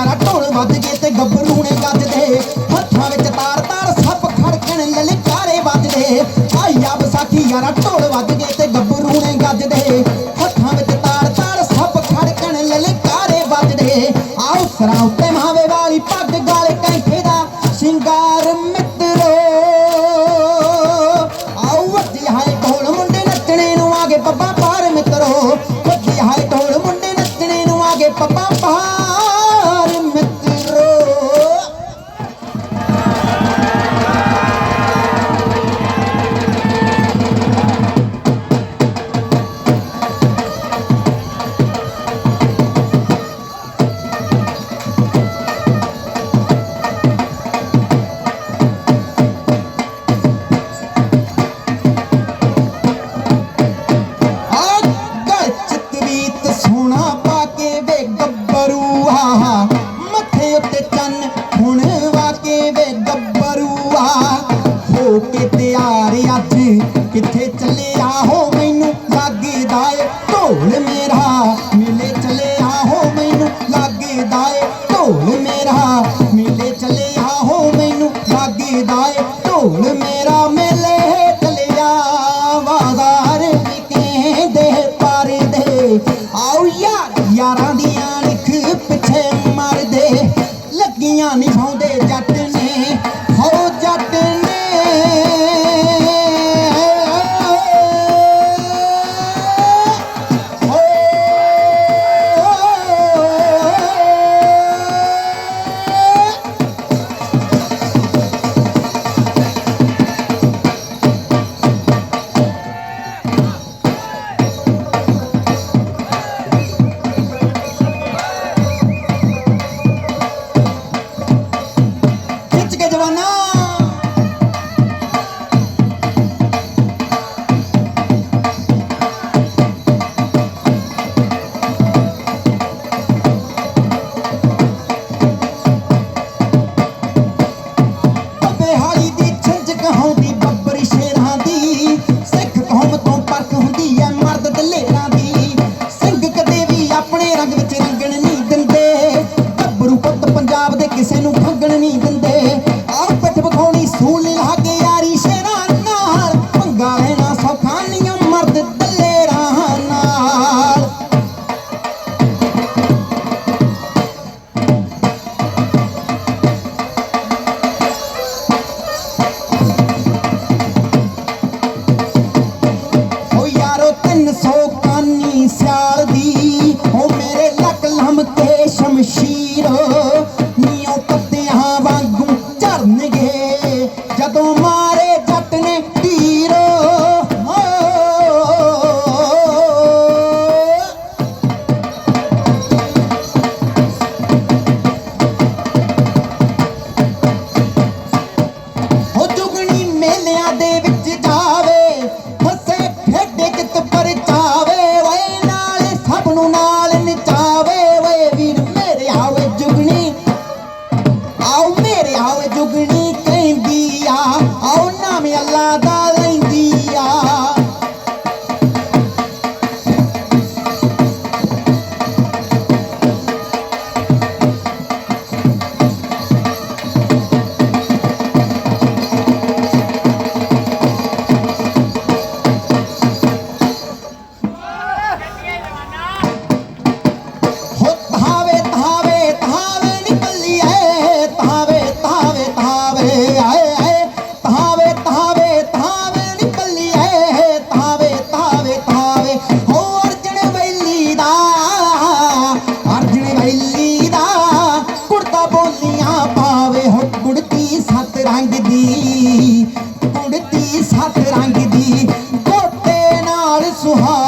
ਯਾਰਾ ਢੋਲ ਵੱਜ ਗਏ ਤੇ ਗੱਭਰੂ ਨੇ ਗੱਜਦੇ ਹੱਥਾਂ ਵਿੱਚ ਤਾਰ ਤਾਰ ਸੱਪ ਖੜਕਣ ਲਲਕਾਰੇ ਵੱਜਦੇ। ਆਇਆ ਬਸਾਖੀ ਯਾਰਾ ਢੋਲ ਵੱਜ ਗਏ ਤੇ ਗੱਭਰੂ ਨੇ ਗੱਜਦੇ। ਹੱਥਾਂ ਵਿੱਚ ਤਾਰ ਤਾਰ ਸੱਪ ਖੜਕਣ ਲਲਕਾਰੇ ਵੱਜਦੇ। ਆਓ ਸਰਾਂ ਉੱਤੇ ਮਾਵੇ ਵਾਲੀ ਪੱਗ ਗਾਲ ਕੈਂਠੇ ਦਾ ਸ਼ਿੰਗਾਰ ਮਿੱਤਰੋ। ਆਓ ਵੱਜੀ ਹਾਏ ਢੋਲ ਮੁੰਡੇ ਨੱਚਣੇ ਨੂੰ ਆਗੇ ਬੱਬਾ ਪਾਰ ਮਿੱਤਰੋ। ਵੱਜੀ ਹਾਏ ਢੋਲ ਮੁੰਡੇ ਨੱਚਣੇ ਨੂੰ ਆਗੇ ਬੱਬਾ અહીંયા નિભાવતે tomorrow. nosso rabo.